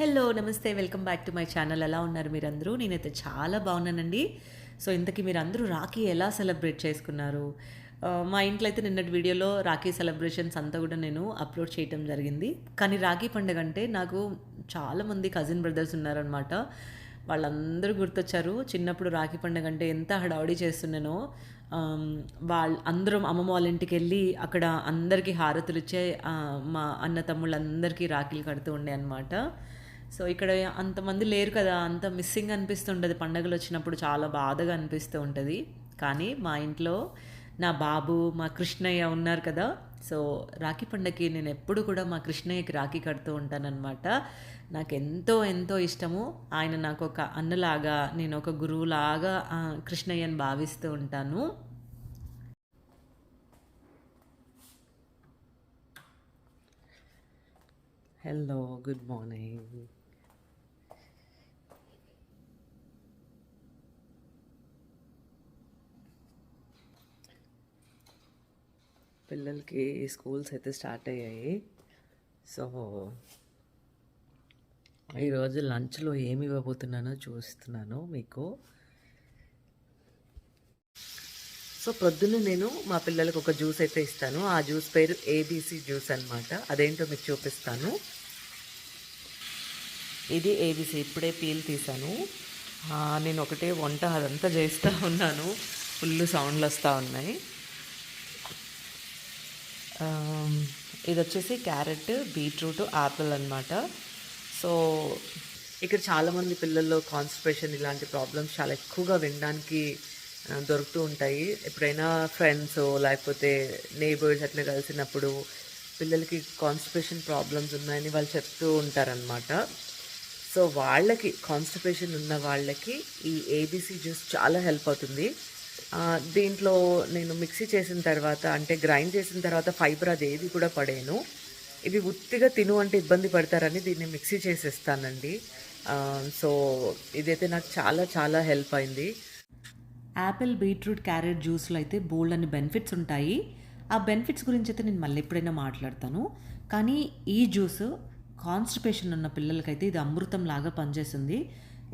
Hello నమస్తే welcome back to my channel ఎలా ఉన్నారు మీరందరూ? నేనైతే చాలా బాగున్నానండి. సో ఇంతకీ మీరు అందరూ రాఖీ ఎలా సెలబ్రేట్ చేసుకున్నారు? Uh, మా ఇంట్లో అయితే నిన్నటి వీడియోలో రాఖీ సెలబ్రేషన్స్ అంతా కూడా నేను అప్లోడ్ చేయటం జరిగింది. కానీ రాఖీ పండుగ అంటే నాకు చాలామంది కజిన్ బ్రదర్స్ ఉన్నారనమాట వాళ్ళందరూ గుర్తొచ్చారు. చిన్నప్పుడు రాఖీ పండుగ అంటే ఎంత హడావుడి చేస్తున్నానో um, వాళ్ళ అందరం అమ్మమ్మ వాళ్ళ ఇంటికి వెళ్ళి అక్కడ అందరికీ హారతులు ఇచ్చే uh, మా అన్న తమ్ముళ్ళందరికీ రాఖీలు కడుతూ ఉండే అనమాట సో ఇక్కడ అంతమంది లేరు కదా అంత మిస్సింగ్ అనిపిస్తుంటుంది. పండగలు వచ్చినప్పుడు చాలా బాధగా అనిపిస్తూ ఉంటుంది. కానీ మా ఇంట్లో నా బాబు మా కృష్ణయ్య ఉన్నారు కదా. సో రాఖీ పండగకి నేను ఎప్పుడు కూడా మా కృష్ణయ్యకి రాఖీ కడుతూ ఉంటానన్నమాట. నాకు ఎంతో ఎంతో ఇష్టము. ఆయన నాకు ఒక అన్నలాగా నేను ఒక గురువులాగా కృష్ణయ్యని భావిస్తూ ఉంటాను. హలో గుడ్ మార్నింగ్ పిల్లలకి స్కూల్స్ అయితే స్టార్ట్ అయ్యాయి. సో ఈరోజు లంచ్లో ఏమి ఇవ్వబోతున్నానో చూస్తున్నాను మీకు. సో ప్రొద్దున నేను మా పిల్లలకు ఒక జ్యూస్ అయితే ఇస్తాను. ఆ జ్యూస్ పేరు ఏబీసీ జ్యూస్ అనమాట అదేంటో మీకు చూపిస్తాను. ఇది ఏబీసీ ఇప్పుడే పీల్ తీసాను నేను ఒకటే వంట అదంతా చేస్తూ ఉన్నాను. ఫుల్ సౌండ్లు వస్తూ ఉన్నాయి. ఇది వచ్చేసి క్యారెట్ బీట్రూట్ యాపిల్ అనమాట సో ఇక్కడ చాలామంది పిల్లల్లో కాన్స్టిపేషన్ ఇలాంటి ప్రాబ్లమ్స్ చాలా ఎక్కువగా వినడానికి దొరుకుతూ ఉంటాయి. ఎప్పుడైనా ఫ్రెండ్స్ లేకపోతే నేబర్స్ అట్లా కలిసినప్పుడు పిల్లలకి కాన్స్టిపేషన్ ప్రాబ్లమ్స్ ఉన్నాయని వాళ్ళు చెప్తూ ఉంటారనమాట సో వాళ్ళకి కాన్స్టిపేషన్ ఉన్న వాళ్ళకి ఈ ఏబీసీ జ్యూస్ చాలా హెల్ప్ అవుతుంది. దీంట్లో నేను మిక్సీ చేసిన తర్వాత అంటే గ్రైండ్ చేసిన తర్వాత ఫైబర్ అది ఏది కూడా పడేను. ఇవి ఉత్తిగా తిను అంటే ఇబ్బంది పడతారని దీన్ని మిక్సీ చేసేస్తానండి. సో ఇదైతే నాకు చాలా చాలా హెల్ప్ అయింది. యాపిల్ బీట్రూట్ క్యారెట్ జ్యూస్లో అయితే బోల్డ్ అని బెనిఫిట్స్ ఉంటాయి. ఆ బెనిఫిట్స్ గురించి అయితే నేను మళ్ళీ ఎప్పుడైనా మాట్లాడతాను. కానీ ఈ జ్యూస్ కాన్స్టిపేషన్ ఉన్న పిల్లలకైతే ఇది అమృతం లాగా పనిచేస్తుంది.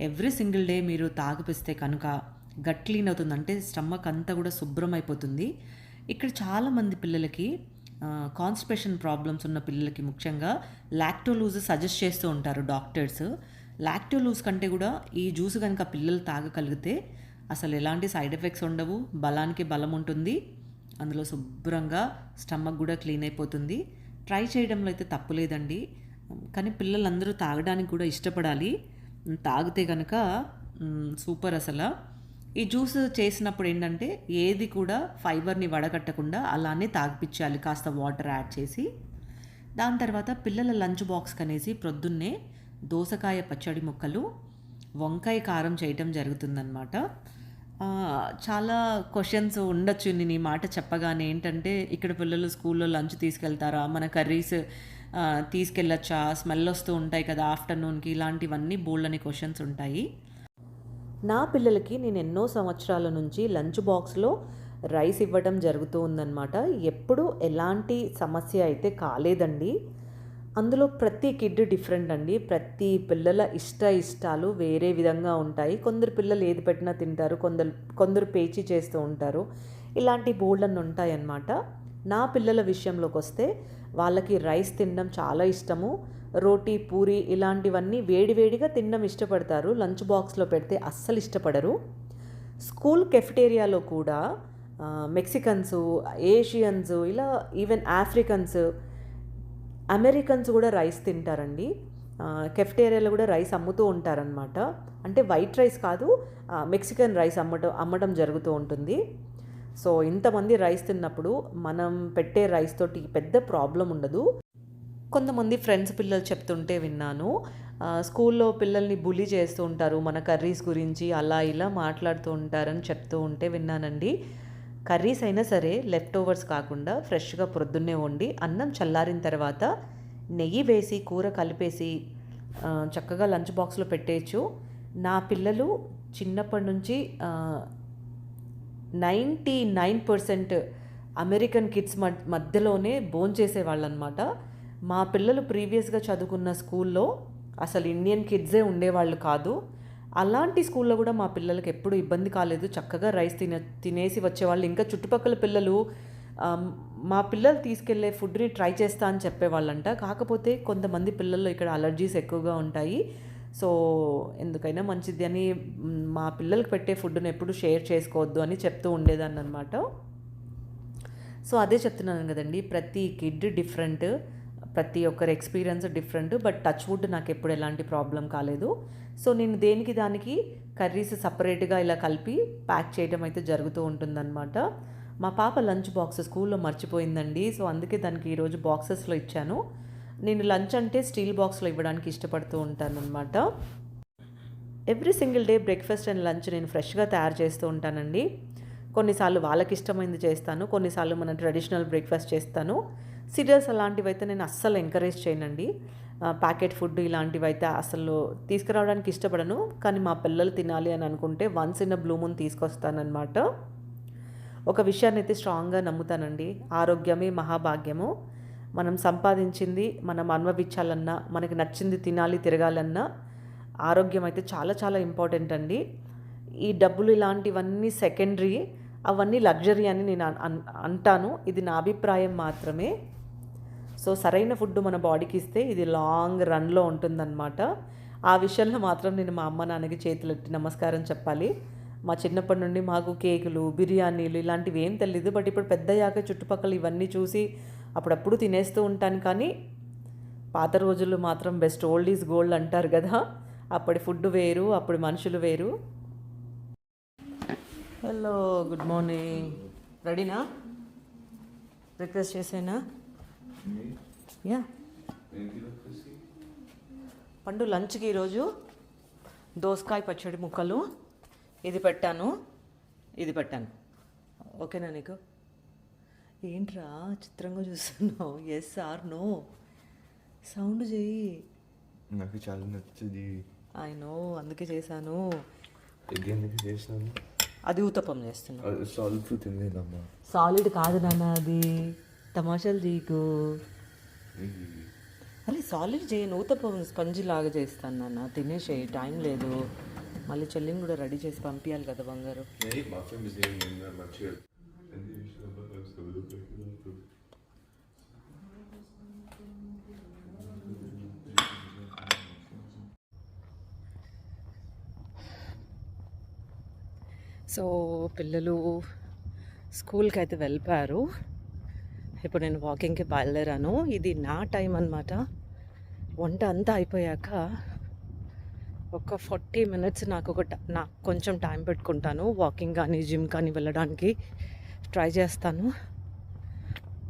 ఎవ్రీ సింగిల్ డే మీరు తాగిపిస్తే కనుక గట్ క్లీన్ అవుతుంది. అంటే స్టమక్ అంతా కూడా శుభ్రం అయిపోతుంది ఇక్కడ చాలామంది పిల్లలకి కాన్స్టిపేషన్ ప్రాబ్లమ్స్ ఉన్న పిల్లలకి ముఖ్యంగా లాక్టోలూజ్ సజెస్ట్ చేస్తూ ఉంటారు డాక్టర్స్ లాక్టోలూజ్ కంటే కూడా ఈ జ్యూస్ కనుక పిల్లలు తాగగలిగితే అసలు ఎలాంటి సైడ్ ఎఫెక్ట్స్ ఉండవు. బలానికి బలం ఉంటుంది. అందులో శుభ్రంగా స్టమక్ కూడా క్లీన్ అయిపోతుంది. ట్రై చేయడంలో అయితే తప్పు లేదండి. కానీ పిల్లలందరూ తాగడానికి కూడా ఇష్టపడాలి. తాగితే కనుక సూపర్ అసలు. ఈ జ్యూస్ చేసినప్పుడు ఏంటంటే ఏది కూడా ఫైబర్ని వడగట్టకుండా అలానే తాగిపించాలి కాస్త వాటర్ యాడ్ చేసి. దాని తర్వాత పిల్లల లంచ్ బాక్స్ కనేసి ప్రొద్దున్నే దోసకాయ పచ్చడి ముక్కలు వంకాయ కారం చేయటం జరుగుతుందన్నమాట. చాలా క్వశ్చన్స్ ఉండొచ్చు నేను ఈ మాట చెప్పగానే. ఏంటంటే ఇక్కడ పిల్లలు స్కూల్లో లంచ్ తీసుకెళ్తారా? మన కర్రీస్ తీసుకెళ్ళచ్చా? స్మెల్ వస్తూ ఉంటాయి కదా ఆఫ్టర్నూన్కి. ఇలాంటివన్నీ బోల్డ్ అనే క్వశ్చన్స్ ఉంటాయి. నా పిల్లలకి నేను ఎన్నో సంవత్సరాల నుంచి లంచ్ బాక్స్లో రైస్ ఇవ్వడం జరుగుతూ ఉందన్నమాట. ఎప్పుడు ఎలాంటి సమస్య అయితే కాలేదండి. అందులో ప్రతి కిడ్ డిఫరెంట్ అండి. ప్రతి పిల్లల ఇష్ట ఇష్టాలు వేరే విధంగా ఉంటాయి. కొందరు పిల్లలు ఏది పెట్టినా తింటారు. కొందరు కొందరు పేచి చేస్తూ ఉంటారు. ఇలాంటి బోల్డన్ ఉంటాయన్నమాట. నా పిల్లల విషయంలోకి వస్తే వాళ్ళకి రైస్ తినడం చాలా ఇష్టము. రోటీ పూరి ఇలాంటివన్నీ వేడివేడిగా తినడం ఇష్టపడతారు. లంచ్ బాక్స్లో పెడితే అస్సలు ఇష్టపడరు. స్కూల్ కెఫిటేరియాలో కూడా మెక్సికన్స్ ఏషియన్స్ ఇలా ఈవెన్ ఆఫ్రికన్స్ అమెరికన్స్ కూడా రైస్ తింటారండి. కెఫ్టేరియాలో కూడా రైస్ అమ్ముతూ ఉంటారనమాట అంటే వైట్ రైస్ కాదు మెక్సికన్ రైస్ అమ్మటం అమ్మడం జరుగుతూ ఉంటుంది. సో ఇంతమంది రైస్ తిన్నప్పుడు మనం పెట్టే రైస్ తోటి పెద్ద ప్రాబ్లం ఉండదు. కొంతమంది ఫ్రెండ్స్ పిల్లలు చెప్తుంటే విన్నాను. స్కూల్లో పిల్లల్ని బులీ చేస్తూ ఉంటారు. మన కర్రీస్ గురించి అలా ఇలా మాట్లాడుతూ ఉంటారని చెప్తూ ఉంటే విన్నానండి. కర్రీస్ అయినా సరే లెఫ్ట్ ఓవర్స్ కాకుండా ఫ్రెష్గా ప్రొద్దున్నే వండి అన్నం చల్లారిన తర్వాత నెయ్యి వేసి కూర కలిపేసి చక్కగా లంచ్ బాక్స్లో పెట్టేయచ్చు. నా పిల్లలు చిన్నప్పటి నుంచి ninety nine percent American kids మధ్యలోనే భోంచేసేవాళ్ళు అనమాట మా పిల్లలు ప్రీవియస్గా చదువుకున్న స్కూల్లో అసలు ఇండియన్ కిడ్సే ఉండేవాళ్ళు కాదు. అలాంటి స్కూల్లో కూడా మా పిల్లలకి ఎప్పుడు ఇబ్బంది కాలేదు. చక్కగా రైస్ తిన తినేసి వచ్చేవాళ్ళు. ఇంకా చుట్టుపక్కల పిల్లలు మా పిల్లలు తీసుకెళ్ళే ఫుడ్ని ట్రై చేస్తా అని చెప్పేవాళ్ళంట. కాకపోతే కొంతమంది పిల్లల్లో ఇక్కడ అలర్జీస్ ఎక్కువగా ఉంటాయి. సో ఎందుకైనా మంచిది అని మా పిల్లలకి పెట్టే ఫుడ్ని ఎప్పుడు షేర్ చేసుకోవద్దు అని చెప్తూ ఉండేదాన్ని అనమాట సో అదే చెప్తున్నాను కదండి. ప్రతి కిడ్ డిఫరెంట్. ప్రతి ఒక్కరి experience different but touch wood నాకు ఎప్పుడు ఎలాంటి ప్రాబ్లం కాలేదు. సో నేను దేనికి దానికి కర్రీస్ సపరేట్గా ఇలా కలిపి ప్యాక్ చేయడం అయితే జరుగుతూ ఉంటుందన్నమాట. మా పాప లంచ్ బాక్స్ స్కూల్లో మర్చిపోయిందండి. సో అందుకే దానికి ఈరోజు బాక్సెస్లో ఇచ్చాను. నేను లంచ్ అంటే స్టీల్ బాక్స్లో ఇవ్వడానికి ఇష్టపడుతూ ఉంటాను అనమాట every single day breakfast and lunch నేను ఫ్రెష్గా తయారు చేస్తూ ఉంటానండి. కొన్నిసార్లు వాళ్ళకి ఇష్టమైంది చేస్తాను కొన్నిసార్లు మన ట్రెడిషనల్ బ్రేక్ఫాస్ట్ చేస్తాను. సీరియల్స్ అలాంటివి అయితే నేను అస్సలు ఎంకరేజ్ చేయనండి. ప్యాకెట్ ఫుడ్ ఇలాంటివి అయితే అసలు తీసుకురావడానికి ఇష్టపడను. కానీ మా పిల్లలు తినాలి అని అనుకుంటే once in blue blue moon తీసుకొస్తానన్నమాట. ఒక విషయాన్ని అయితే స్ట్రాంగ్గా నమ్ముతానండి. ఆరోగ్యమే మహాభాగ్యము. మనం సంపాదించింది మనం అనుభవించాలన్నా మనకి నచ్చింది తినాలి తిరగాలన్నా ఆరోగ్యం అయితే చాలా చాలా ఇంపార్టెంట్ అండి. ఈ డబ్బులు ఇలాంటివన్నీ సెకండరీ అవన్నీ లగ్జరీ అని నేను అంటాను. ఇది నా అభిప్రాయం మాత్రమే. సో సరైన ఫుడ్ మన బాడీకి ఇస్తే ఇది లాంగ్ రన్లో ఉంటుందన్నమాట. ఆ విషయంలో మాత్రం నేను మా అమ్మ నాన్నకి చేతులెట్టి నమస్కారం చెప్పాలి. మా చిన్నప్పటి నుండి మాకు కేకులు బిర్యానీలు ఇలాంటివి ఏం తెలియదు బట్ ఇప్పుడు పెద్దయ్యాక చుట్టుపక్కల ఇవన్నీ చూసి అప్పుడప్పుడు తినేస్తూ ఉంటాను. కానీ పాత రోజుల్లో మాత్రం బెస్ట్ ఓల్డ్ ఈజ్ గోల్డ్ అంటారు కదా. అప్పటి ఫుడ్ వేరు అప్పుడు మనుషులు వేరు. హలో గుడ్ మార్నింగ్ రెడీనా బ్రేక్ఫాస్ట్ చేసేనా? యా పండు లంచ్కి ఈరోజు దోసకాయ పచ్చడి ముక్కలు. ఇది పెట్టాను. ఇది పెట్టాను. ఓకేనా నీకు? ఏంట్రా చిత్రంగా చూస్తున్నావు? ఎస్ ఆర్ నో సౌండ్ చెయ్యి నాకు చాలా నచ్చింది. ఐ నో అందుకే చేశాను. ఎందుకు చేసినాను అది సాల్వ్ తినేదమ్మా సాలిడ్ కాదు నాన్న అది తమాషాలు చేయకు. అరే సాలిడ్ చేయను ఊతప్పం స్పంజ్ లాగా చేస్తాను నాన్న. తినేసేయి టైం లేదు. మళ్ళీ చెల్లిని కూడా రెడీ చేసి పంపించాలి కదా బంగారు. సో పిల్లలు స్కూల్కి అయితే వెళ్ళిపోయారు. ఇప్పుడు నేను వాకింగ్కి బయలుదేరాను. ఇది నా టైం అన్నమాట. వంట అంతా అయిపోయాక ఒక ఫార్టీ మినిట్స్ నాకు ఒక ట- నాకు కొంచెం టైం పెట్టుకుంటాను. వాకింగ్ కానీ జిమ్ కానీ వెళ్ళడానికి ట్రై చేస్తాను.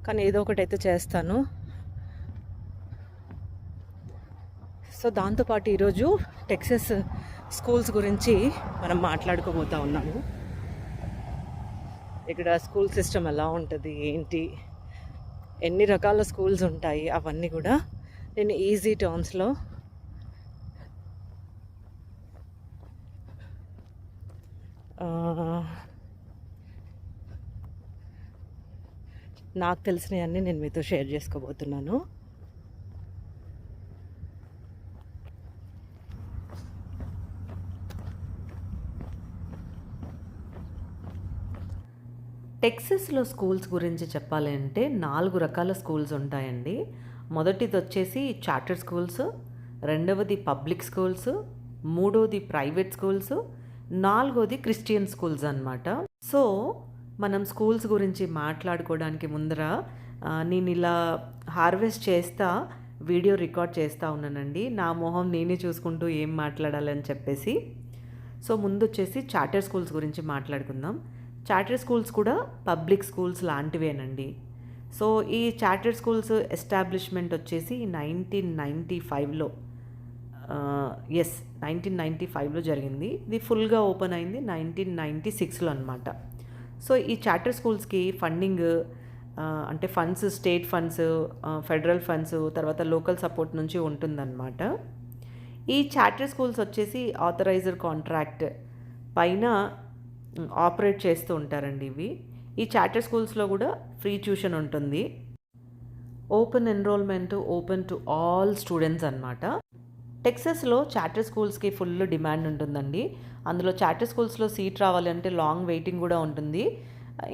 కానీ ఏదో ఒకటి అయితే చేస్తాను. సో దాంతోపాటు ఈరోజు టెక్సస్ స్కూల్స్ గురించి మనం మాట్లాడుకోబోతా ఉన్నాము. ఇక్కడ స్కూల్ సిస్టమ్ ఎలా ఉంటుంది ఏంటి ఎన్ని రకాల స్కూల్స్ ఉంటాయి అవన్నీ కూడా నేను ఈజీ టర్మ్స్లో నాకు తెలిసినవన్నీ నేను మీతో షేర్ చేసుకోబోతున్నాను. టెక్సస్లో స్కూల్స్ గురించి చెప్పాలంటే నాలుగు రకాల స్కూల్స్ ఉంటాయండి. మొదటిది వచ్చేసి చార్టర్ స్కూల్స్ రెండవది పబ్లిక్ స్కూల్స్ మూడవది ప్రైవేట్ స్కూల్స్ నాలుగోది క్రిస్టియన్ స్కూల్స్ అనమాట సో మనం స్కూల్స్ గురించి మాట్లాడుకోవడానికి ముందర నేను ఇలా హార్వెస్ట్ చేస్తా వీడియో రికార్డ్ చేస్తూ ఉన్నానండి. నా మొహం నేనే చూసుకుంటూ ఏం మాట్లాడాలని చెప్పేసి. సో ముందు వచ్చేసి చార్టర్ స్కూల్స్ గురించి మాట్లాడుకుందాం. చార్టర్ స్కూల్స్ కూడా పబ్లిక్ స్కూల్స్ లాంటివేనండి సో ఈ చార్టర్ స్కూల్స్ ఎస్టాబ్లిష్మెంట్ వచ్చేసి నైన్టీన్ నైంటీ ఫైవ్లో ఎస్ నైన్టీన్ నైంటీ ఫైవ్లో జరిగింది. ఇది ఫుల్గా ఓపెన్ అయింది నైన్టీన్ నైంటీ సిక్స్లో అనమాట సో ఈ చార్టర్ స్కూల్స్కి ఫండింగ్ అంటే funds state funds federal funds తర్వాత లోకల్ సపోర్ట్ నుంచి ఉంటుందన్నమాట. ఈ చార్టర్ స్కూల్స్ వచ్చేసి ఆథరైజర్ కాంట్రాక్ట్ పైన ఆపరేట్ చేస్తూ ఉంటారండి ఇవి. ఈ చార్టర్ స్కూల్స్లో కూడా ఫ్రీ ట్యూషన్ ఉంటుంది. Open enrollment open to all students అనమాట టెక్సస్లో చార్టర్ స్కూల్స్కి ఫుల్ డిమాండ్ ఉంటుందండి. అందులో చార్టర్ స్కూల్స్లో సీట్ రావాలి అంటే లాంగ్ వెయిటింగ్ కూడా ఉంటుంది.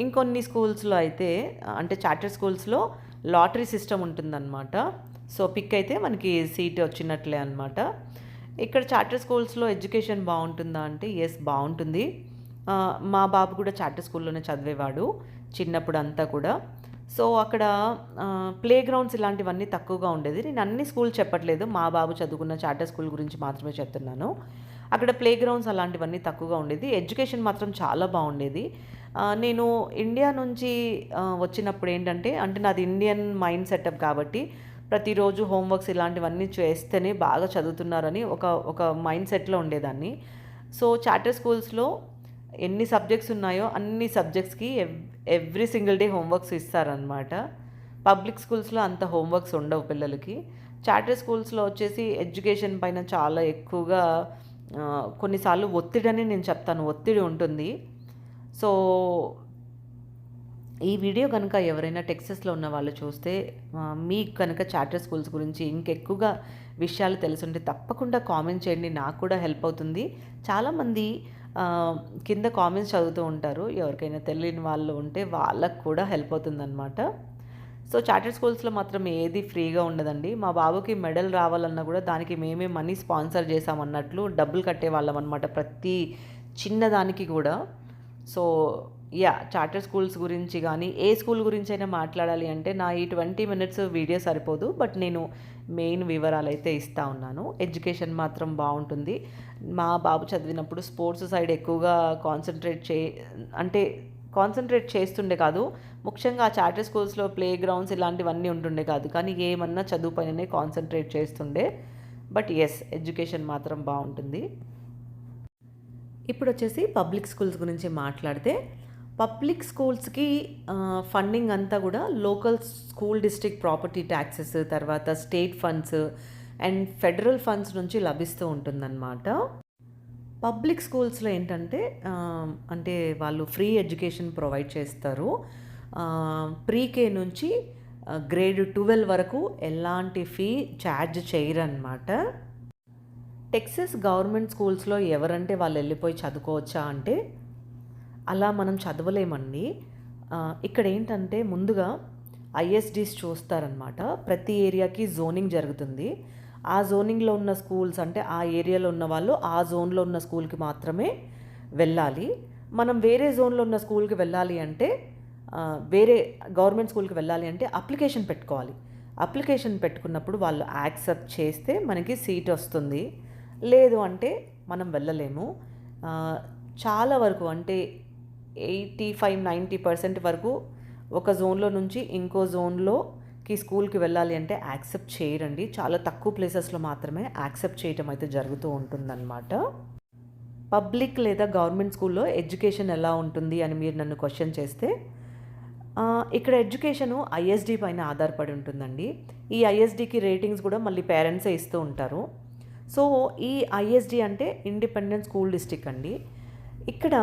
ఇంకొన్ని స్కూల్స్లో అయితే అంటే చార్టర్ స్కూల్స్లో లాటరీ సిస్టమ్ ఉంటుందన్నమాట. సో పిక్ అయితే మనకి సీట్ వచ్చినట్లే అనమాట ఇక్కడ చార్టర్ స్కూల్స్లో ఎడ్యుకేషన్ బాగుంటుందా అంటే ఎస్ బాగుంటుంది. మా బాబు కూడా చార్టర్ స్కూల్లోనే చదివేవాడు చిన్నప్పుడు అంతా కూడా. సో అక్కడ ప్లే గ్రౌండ్స్ ఇలాంటివన్నీ తక్కువగా ఉండేది. నేను అన్ని స్కూల్ చెప్పట్లేదు మా బాబు చదువుకున్న చార్టర్ స్కూల్ గురించి మాత్రమే చెప్తున్నాను. అక్కడ ప్లే గ్రౌండ్స్ అలాంటివన్నీ తక్కువగా ఉండేది. ఎడ్యుకేషన్ మాత్రం చాలా బాగుండేది. నేను ఇండియా నుంచి వచ్చినప్పుడు ఏంటంటే అంటే నాది ఇండియన్ మైండ్ సెటప్ కాబట్టి ప్రతిరోజు హోంవర్క్స్ ఇలాంటివన్నీ చేస్తేనే బాగా చదువుతున్నారని ఒక ఒక మైండ్ సెట్లో ఉండేదాన్ని. సో చార్టర్ స్కూల్స్లో ఎన్ని సబ్జెక్ట్స్ ఉన్నాయో అన్ని సబ్జెక్ట్స్కి ఎవ్రీ సింగిల్ డే హోంవర్క్స్ ఇస్తారనమాట పబ్లిక్ స్కూల్స్లో అంత హోంవర్క్స్ ఉండవు పిల్లలకి. చార్టర్ స్కూల్స్లో వచ్చేసి ఎడ్యుకేషన్ పైన చాలా ఎక్కువగా కొన్నిసార్లు ఒత్తిడి అని నేను చెప్తాను. ఒత్తిడి ఉంటుంది. సో ఈ వీడియో కనుక ఎవరైనా టెక్సస్లో ఉన్న వాళ్ళు చూస్తే మీకు కనుక చార్టర్ స్కూల్స్ గురించి ఇంకెక్కువగా విషయాలు తెలుసుంటే తప్పకుండా కామెంట్ చేయండి. నాకు కూడా హెల్ప్ అవుతుంది. చాలామంది కింద కామెంట్స్ చదువుతూ ఉంటారు. ఎవరికైనా తెలియని వాళ్ళు ఉంటే వాళ్ళకు కూడా హెల్ప్ అవుతుందన్నమాట. సో చార్టర్ స్కూల్స్లో మాత్రం ఏది ఫ్రీగా ఉండదండి. మా బాబుకి మెడల్ రావాలన్నా కూడా దానికి మేమే మనీ స్పాన్సర్ చేసామన్నట్లు డబ్బులు కట్టేవాళ్ళం అనమాట ప్రతి చిన్నదానికి కూడా. సో యా చార్టర్ స్కూల్స్ గురించి కానీ ఏ స్కూల్ గురించి అయినా మాట్లాడాలి అంటే నా ఈ ట్వంటీ మినిట్స్ వీడియో సరిపోదు బట్ నేను మెయిన్ వివరాలు అయితే ఇస్తా ఉన్నాను. ఎడ్యుకేషన్ మాత్రం బాగుంటుంది. మా బాబు చదివినప్పుడు స్పోర్ట్స్ సైడ్ ఎక్కువగా కాన్సన్ట్రేట్ చే అంటే కాన్సన్ట్రేట్ చేస్తుండే కాదు ముఖ్యంగా ఆ చార్టర్ స్కూల్స్లో ప్లే గ్రౌండ్స్ ఇలాంటివన్నీ ఉంటుండే కాదు కానీ ఏమన్నా చదువు పైననే కాన్సన్ట్రేట్ చేస్తుండే. బట్ ఎస్ ఎడ్యుకేషన్ మాత్రం బాగుంటుంది. ఇప్పుడు వచ్చేసి పబ్లిక్ స్కూల్స్ గురించి మాట్లాడితే పబ్లిక్ స్కూల్స్కి ఫండింగ్ అంతా కూడా local school district property taxes తర్వాత state funds and federal funds నుంచి లభిస్తూ ఉంటుందన్నమాట. పబ్లిక్ స్కూల్స్లో ఏంటంటే అంటే వాళ్ళు ఫ్రీ ఎడ్యుకేషన్ ప్రొవైడ్ చేస్తారు. ప్రీకే నుంచి గ్రేడ్ ట్వెల్వ్ వరకు ఎలాంటి ఫీ ఛార్జ్ చేయరన్నమాట. టెక్సస్ గవర్నమెంట్ స్కూల్స్లో ఎవరంటే వాళ్ళు వెళ్ళిపోయి చదువుకోవచ్చా అంటే అలా మనం చదవలేమండి. ఇక్కడ ఏంటంటే ముందుగా ఐఎస్డీస్ చూస్తారనమాట ప్రతి ఏరియాకి జోనింగ్ జరుగుతుంది. ఆ జోనింగ్లో ఉన్న స్కూల్స్ అంటే ఆ ఏరియాలో ఉన్న వాళ్ళు ఆ జోన్లో ఉన్న స్కూల్కి మాత్రమే వెళ్ళాలి. మనం వేరే జోన్లో ఉన్న స్కూల్కి వెళ్ళాలి అంటే వేరే గవర్నమెంట్ స్కూల్కి వెళ్ళాలి అంటే అప్లికేషన్ పెట్టుకోవాలి. అప్లికేషన్ పెట్టుకున్నప్పుడు వాళ్ళు యాక్సెప్ట్ చేస్తే మనకి సీట్ వస్తుంది. లేదు అంటే మనం వెళ్ళలేము. చాలా వరకు అంటే ఎయిటీ ఫైవ్ నైంటీ పర్సెంట్ వరకు ఒక జోన్లో నుంచి ఇంకో జోన్లోకి స్కూల్కి వెళ్ళాలి అంటే యాక్సెప్ట్ చేయరండి. చాలా తక్కువ ప్లేసెస్లో మాత్రమే యాక్సెప్ట్ చేయటం అయితే జరుగుతూ ఉంటుందన్నమాట. పబ్లిక్ లేదా గవర్నమెంట్ స్కూల్లో ఎడ్యుకేషన్ ఎలా ఉంటుంది అని మీరు నన్ను క్వశ్చన్ చేస్తే ఇక్కడ ఎడ్యుకేషను ఐఎస్డి పైన ఆధారపడి ఉంటుందండి. ఈ ఐఎస్డికి రేటింగ్స్ కూడా మళ్ళీ పేరెంట్సే ఇస్తూ ఉంటారు. సో ఈ ఐఎస్డి అంటే ఇండిపెండెంట్ స్కూల్ డిస్ట్రిక్ట్ అండి. ఇక్కడ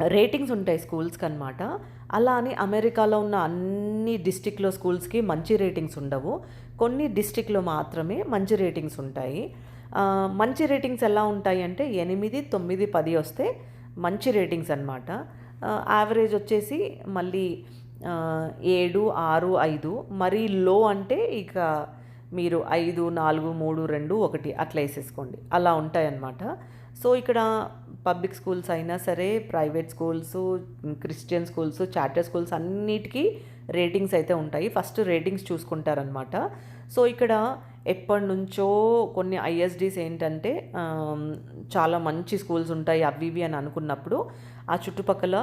రేటింగ్స్ ఉంటాయి స్కూల్స్కి అనమాట అలా అని అమెరికాలో ఉన్న అన్ని డిస్టిక్లో స్కూల్స్కి మంచి రేటింగ్స్ ఉండవు. కొన్ని డిస్టిక్లో మాత్రమే మంచి రేటింగ్స్ ఉంటాయి. మంచి రేటింగ్స్ ఎలా ఉంటాయి అంటే ఎనిమిది తొమ్మిది పది వస్తే మంచి రేటింగ్స్ అనమాట యావరేజ్ వచ్చేసి మళ్ళీ ఏడు ఆరు ఐదు. మరీ లో అంటే ఇక మీరు ఐదు నాలుగు మూడు రెండు ఒకటి అట్లా వేసేసుకోండి. అలా ఉంటాయన్నమాట. సో ఇక్కడ పబ్లిక్ స్కూల్స్ అయినా సరే private schools Christian schools charter schools అన్నిటికీ రేటింగ్స్ అయితే ఉంటాయి. ఫస్ట్ రేటింగ్స్ చూసుకుంటారనమాట సో ఇక్కడ ఎప్పటి నుంచో కొన్ని ఐఎస్డీస్ ఏంటంటే చాలా మంచి స్కూల్స్ ఉంటాయి అవి ఇవి అని అనుకున్నప్పుడు ఆ చుట్టుపక్కల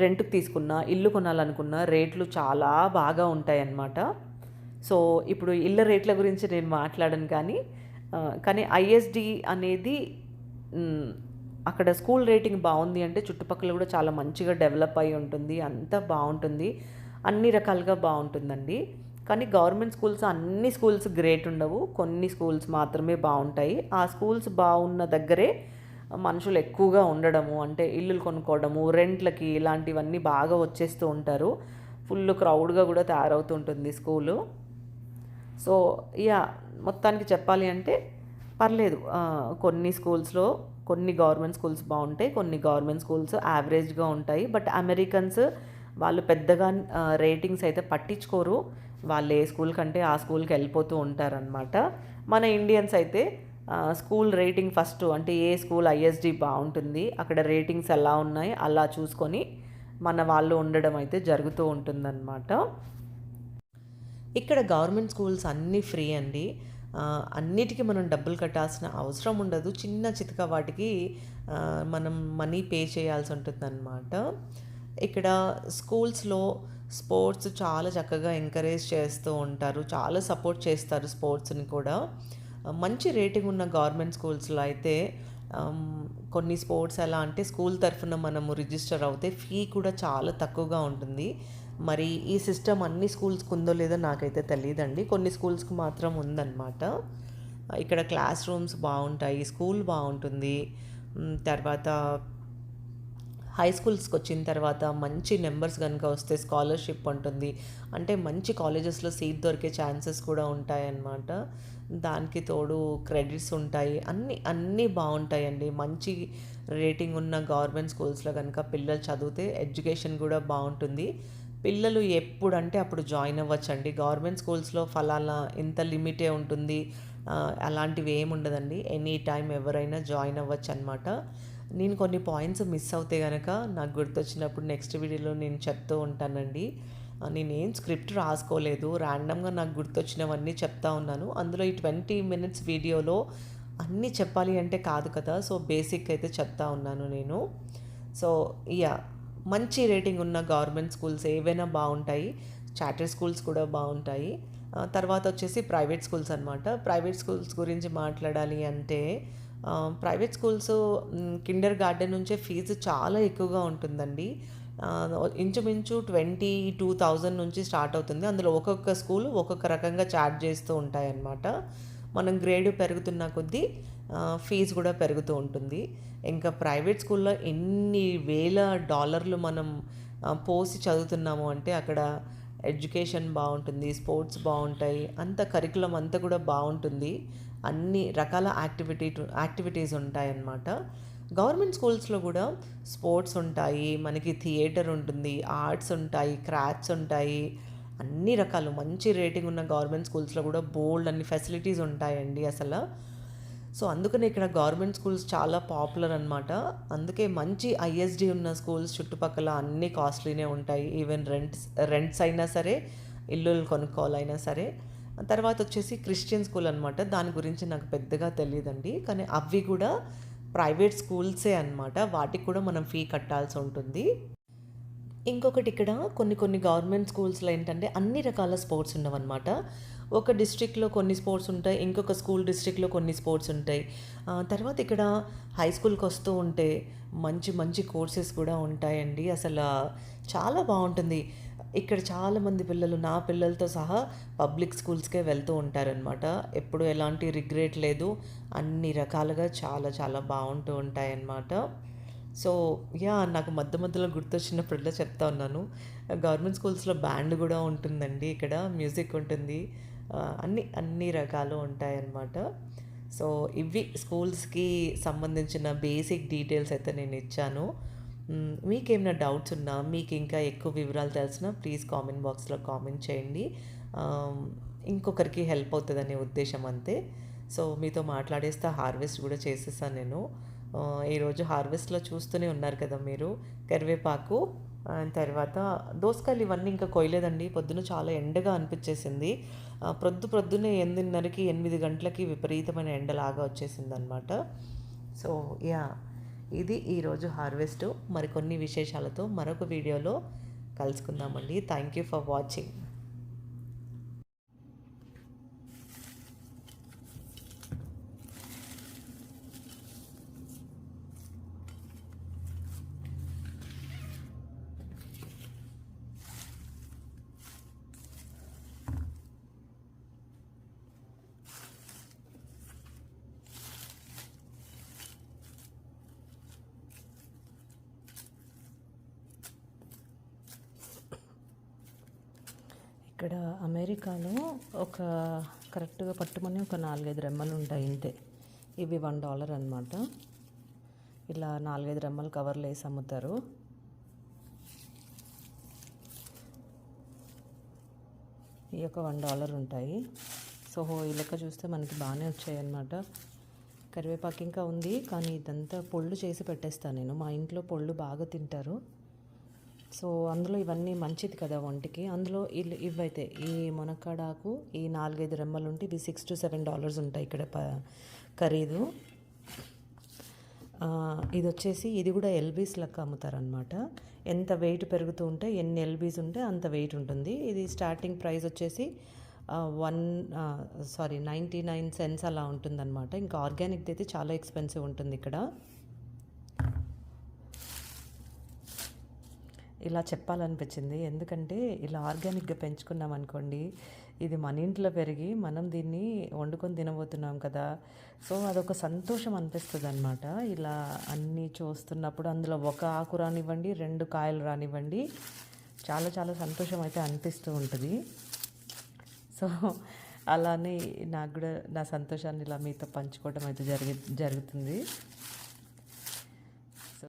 రెంట్కి తీసుకున్న ఇల్లు కొనాలనుకున్న రేట్లు చాలా బాగా ఉంటాయి అన్నమాట సో ఇప్పుడు ఇళ్ళ రేట్ల గురించి నేను మాట్లాడను కానీ కానీ ఐఎస్డి అనేది అక్కడ స్కూల్ రేటింగ్ బాగుంది అంటే చుట్టుపక్కల కూడా చాలా మంచిగా డెవలప్ అయి ఉంటుంది అంతా బాగుంటుంది అన్ని రకాలుగా బాగుంటుందండి. కానీ గవర్నమెంట్ స్కూల్స్ అన్ని స్కూల్స్ గ్రేట్ ఉండవు కొన్ని స్కూల్స్ మాత్రమే బాగుంటాయి. ఆ స్కూల్స్ బాగున్న దగ్గరే మనుషులు ఎక్కువగా ఉండడము అంటే ఇల్లులు కొనుక్కోవడము రెంట్లకి ఇలాంటివన్నీ బాగా వచ్చేస్తూ ఉంటారు. ఫుల్ క్రౌడ్గా కూడా తయారవుతుంటుంది స్కూలు. సో యా మొత్తానికి చెప్పాలి అంటే పర్లేదు. కొన్ని స్కూల్స్లో కొన్ని గవర్నమెంట్ స్కూల్స్ బాగుంటాయి కొన్ని గవర్నమెంట్ స్కూల్స్ యావరేజ్గా ఉంటాయి. బట్ అమెరికన్స్ వాళ్ళు పెద్దగా రేటింగ్స్ అయితే పట్టించుకోరు. వాళ్ళు ఏ స్కూల్ కంటే ఆ స్కూల్కి వెళ్ళిపోతూ ఉంటారనమాట మన ఇండియన్స్ అయితే స్కూల్ రేటింగ్ ఫస్ట్ అంటే ఏ స్కూల్ ఐఎస్డి బాగుంటుంది అక్కడ రేటింగ్స్ ఎలా ఉన్నాయి అలా చూసుకొని మన వాళ్ళు ఉండడం అయితే జరుగుతూ ఉంటుందన్నమాట. ఇక్కడ గవర్నమెంట్ స్కూల్స్ అన్నీ ఫ్రీ అండి. అన్నిటికీ మనం డబ్బులు కట్టాల్సిన అవసరం ఉండదు. చిన్న చితక వాటికి మనం మనీ పే చేయాల్సి ఉంటుందన్నమాట. ఇక్కడ స్కూల్స్లో స్పోర్ట్స్ చాలా చక్కగా ఎంకరేజ్ చేస్తూ ఉంటారు. చాలా సపోర్ట్ చేస్తారు స్పోర్ట్స్ని కూడా. మంచి రేటింగ్ ఉన్న గవర్నమెంట్ స్కూల్స్లో అయితే కొన్ని స్పోర్ట్స్ ఎలా అంటే స్కూల్ తరఫున మనము రిజిస్టర్ అవుతే ఫీ కూడా చాలా తక్కువగా ఉంటుంది. మరి ఈ సిస్టమ్ అన్ని స్కూల్స్కి ఉందో లేదో నాకైతే తెలియదండి కొన్ని స్కూల్స్కి మాత్రం ఉందన్నమాట. ఇక్కడ క్లాస్ రూమ్స్ బాగుంటాయి స్కూల్ బాగుంటుంది. తర్వాత హై స్కూల్స్కి వచ్చిన తర్వాత మంచి నెంబర్స్ కనుక వస్తే స్కాలర్షిప్ ఉంటుంది. అంటే మంచి కాలేజెస్లో సీట్ దొరికే ఛాన్సెస్ కూడా ఉంటాయన్నమాట. దానికి తోడు క్రెడిట్స్ ఉంటాయి. అన్నీ అన్నీ బాగుంటాయండి. మంచి రేటింగ్ ఉన్న గవర్నమెంట్ స్కూల్స్లో కనుక పిల్లలు చదివితే ఎడ్యుకేషన్ కూడా బాగుంటుంది. పిల్లలు ఎప్పుడంటే అప్పుడు జాయిన్ అవ్వచ్చండి. గవర్నమెంట్ స్కూల్స్లో ఫలానా ఇంత లిమిటే ఉంటుంది. అలాంటివి ఏమి ఉండదండి. ఎనీ టైం ఎవరైనా జాయిన్ అవ్వచ్చు అనమాట నేను కొన్ని పాయింట్స్ మిస్ అవుతే కనుక నాకు గుర్తొచ్చినప్పుడు నెక్స్ట్ వీడియోలో నేను చెప్తూ ఉంటానండి. నేనేం స్క్రిప్ట్ రాసుకోలేదు. ర్యాండమ్గా నాకు గుర్తొచ్చినవన్నీ చెప్తా ఉన్నాను. అందులో ఈ ట్వంటీ మినిట్స్ వీడియోలో అన్నీ చెప్పాలి అంటే కాదు కదా. సో బేసిక్ అయితే చెప్తా ఉన్నాను నేను. So yeah. మంచి రేటింగ్ ఉన్న గవర్నమెంట్ స్కూల్స్ ఏవైనా బాగుంటాయి. చార్టర్ స్కూల్స్ కూడా బాగుంటాయి. తర్వాత వచ్చేసి ప్రైవేట్ స్కూల్స్ అనమాట ప్రైవేట్ స్కూల్స్ గురించి మాట్లాడాలి అంటే ప్రైవేట్ స్కూల్స్ కిండర్ గార్డెన్ నుంచే ఫీజు చాలా ఎక్కువగా ఉంటుందండి. ఇంచుమించు ట్వంటీ టూ థౌజండ్ నుంచి స్టార్ట్ అవుతుంది. అందులో ఒక్కొక్క స్కూల్ ఒక్కొక్క రకంగా ఛార్జ్ చేస్తూ ఉంటాయన్నమాట. మనం గ్రేడ్ పెరుగుతున్న కొద్దీ ఫీజు కూడా పెరుగుతూ ఉంటుంది. ఇంకా ప్రైవేట్ స్కూల్లో ఎన్ని వేల డాలర్లు మనం పోసి చదువుతున్నాము అంటే అక్కడ ఎడ్యుకేషన్ బాగుంటుంది స్పోర్ట్స్ బాగుంటాయి అంత కరికులం అంతా కూడా బాగుంటుంది. అన్ని రకాల యాక్టివిటీ యాక్టివిటీస్ ఉంటాయన్నమాట. గవర్నమెంట్ స్కూల్స్లో కూడా స్పోర్ట్స్ ఉంటాయి మనకి థియేటర్ ఉంటుంది ఆర్ట్స్ ఉంటాయి క్రాఫ్ట్స్ ఉంటాయి అన్ని రకాలు. మంచి రేటింగ్ ఉన్న గవర్నమెంట్ స్కూల్స్లో కూడా బోల్డ్ అన్ని ఫెసిలిటీస్ ఉంటాయండి అసలు. సో అందుకనే ఇక్కడ గవర్నమెంట్ స్కూల్స్ చాలా పాపులర్ అనమాట అందుకే మంచి ఐఎస్డి ఉన్న స్కూల్స్ చుట్టుపక్కల అన్ని కాస్ట్లీనే ఉంటాయి. ఈవెన్ రెంట్స్ రెంట్స్ అయినా సరే ఇల్లులు కొనుక్కోవాలైనా సరే. తర్వాత వచ్చేసి క్రిస్టియన్ స్కూల్ అనమాట దాని గురించి నాకు పెద్దగా తెలియదండి కానీ అవి కూడా ప్రైవేట్ స్కూల్సే అనమాట వాటికి కూడా మనం ఫీ కట్టాల్సి ఉంటుంది. ఇంకొకటి ఇక్కడ కొన్ని కొన్ని గవర్నమెంట్ స్కూల్స్లో ఏంటంటే అన్ని రకాల స్పోర్ట్స్ ఉన్నవన్నమాట ఒక డిస్ట్రిక్ట్లో కొన్ని స్పోర్ట్స్ ఉంటాయి ఇంకొక స్కూల్ డిస్ట్రిక్ట్లో కొన్ని స్పోర్ట్స్ ఉంటాయి. తర్వాత ఇక్కడ హై స్కూల్కి వస్తూ ఉంటే మంచి మంచి కోర్సెస్ కూడా ఉంటాయండి. అసలు చాలా బాగుంటుంది. ఇక్కడ చాలామంది పిల్లలు నా పిల్లలతో సహా పబ్లిక్ స్కూల్స్కే వెళ్తూ ఉంటారనమాట ఎప్పుడు ఎలాంటి రిగ్రెట్ లేదు. అన్ని రకాలుగా చాలా చాలా బాగుంటూ ఉంటాయన్నమాట. సో యా నాకు మధ్య మధ్యలో గుర్తొచ్చినప్పుడల్లా చెప్తా ఉన్నాను. గవర్నమెంట్ స్కూల్స్లో బ్యాండ్ కూడా ఉంటుందండి. ఇక్కడ మ్యూజిక్ ఉంటుంది. అన్ని అన్ని రకాలు ఉంటాయన్నమాట. సో ఇవి స్కూల్స్కి సంబంధించిన బేసిక్ డీటెయిల్స్ అయితే నేను ఇచ్చాను. మీకేమైనా డౌట్స్ ఉన్నా మీకు ఇంకా ఎక్కువ వివరాలు తెలిసినా ప్లీజ్ కామెంట్ బాక్స్లో కామెంట్ చేయండి. ఇంకొకరికి హెల్ప్ అవుతుందనే ఉద్దేశం అంతే. సో మీతో మాట్లాడేస్తే హార్వెస్ట్ కూడా చేసేసాను నేను. ఈరోజు హార్వెస్ట్లో చూస్తూనే ఉన్నారు కదా మీరు కరివేపాకు తర్వాత దోసకాయలు ఇవన్నీ ఇంకా కొయ్యలేదండి. పొద్దున చాలా ఎండగా అనిపించేసింది. ప్రొద్దు ప్రొద్దునే ఎనిమిదిన్నరకి ఎనిమిది గంటలకి విపరీతమైన ఎండలాగా వచ్చేసింది అనమాట సో యా ఇది ఈరోజు హార్వెస్ట్. మరికొన్ని విశేషాలతో మరొక వీడియోలో కలుసుకుందామండి. థ్యాంక్ యూ ఫర్ వాచింగ్ అమెరికాలో ఒక కరెక్ట్గా పట్టుమని ఒక నాలుగైదు రెమ్మలు ఉంటాయి ఇంతే. ఇవి వన్ డాలర్ అనమాట ఇలా నాలుగైదు రెమ్మలు కవర్లు వేసి అమ్ముతారు. ఈ యొక్క వన్ డాలర్ ఉంటాయి. సో ఈ లెక్క చూస్తే మనకి బాగానే వచ్చాయి అన్నమాట. కరివేపాకు ఇంకా ఉంది కానీ ఇదంతా పొళ్ళు చేసి పెట్టేస్తాను నేను. మా ఇంట్లో పొళ్ళు బాగా తింటారు. సో అందులో ఇవన్నీ మంచిది కదా ఒంటికి. అందులో ఇల్లు ఇవైతే ఈ మునక్కాడాకు ఈ నాలుగైదు రెమ్మలు ఉంటే ఇవి సిక్స్ టు సెవెన్ డాలర్స్ ఉంటాయి ఇక్కడ ప ఖరీదు. ఇది వచ్చేసి ఇది కూడా ఎల్బీస్ లెక్క అమ్ముతారనమాట ఎంత వెయిట్ పెరుగుతూ ఉంటే ఎన్ని ఎల్బీస్ ఉంటే అంత వెయిట్ ఉంటుంది. ఇది స్టార్టింగ్ ప్రైస్ వచ్చేసి one sorry ninety nine cents అలా ఉంటుందన్నమాట. ఇంకా ఆర్గానిక్ అయితే చాలా ఎక్స్పెన్సివ్ ఉంటుంది ఇక్కడ. ఇలా చెప్పాలనిపించింది. ఎందుకంటే ఇలా ఆర్గానిక్గా పెంచుకున్నాం అనుకోండి ఇది మన ఇంట్లో పెరిగి మనం దీన్ని వండుకొని తినబోతున్నాం కదా. సో అదొక సంతోషం అనిపిస్తుంది అనమాట ఇలా అన్నీ చూస్తున్నప్పుడు అందులో ఒక ఆకు రానివ్వండి రెండు కాయలు రానివ్వండి చాలా చాలా సంతోషం అయితే అనిపిస్తూ ఉంటుంది. సో అలానే నాకు కూడా నా సంతోషాన్ని ఇలా మీతో పంచుకోవడం అయితే జరిగి జరుగుతుంది.